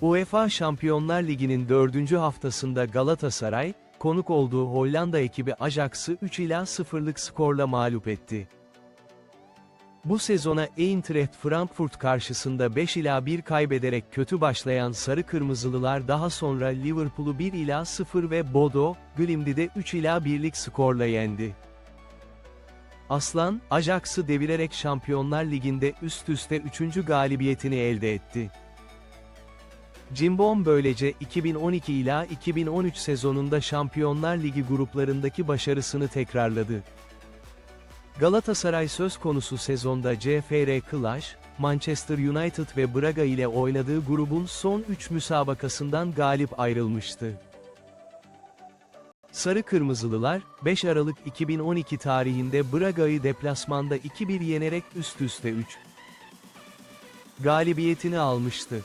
UEFA Şampiyonlar Ligi'nin dördüncü haftasında Galatasaray, konuk olduğu Hollanda ekibi Ajax'ı 3 ila 0'lık skorla mağlup etti. Bu sezona Eintracht Frankfurt karşısında 5 ila 1 kaybederek kötü başlayan Sarı Kırmızılılar daha sonra Liverpool'u 1 ila 0 ve Bodo, Glimt'de 3 ila 1'lik skorla yendi. Aslan, Ajax'ı devirerek Şampiyonlar Ligi'nde üst üste 3. galibiyetini elde etti. Cimbom böylece 2012 ila 2013 sezonunda Şampiyonlar Ligi gruplarındaki başarısını tekrarladı. Galatasaray söz konusu sezonda CFR Clash, Manchester United ve Braga ile oynadığı grubun son 3 müsabakasından galip ayrılmıştı. Sarı Kırmızılılar, 5 Aralık 2012 tarihinde Braga'yı deplasmanda 2-1 yenerek üst üste 3 galibiyetini almıştı.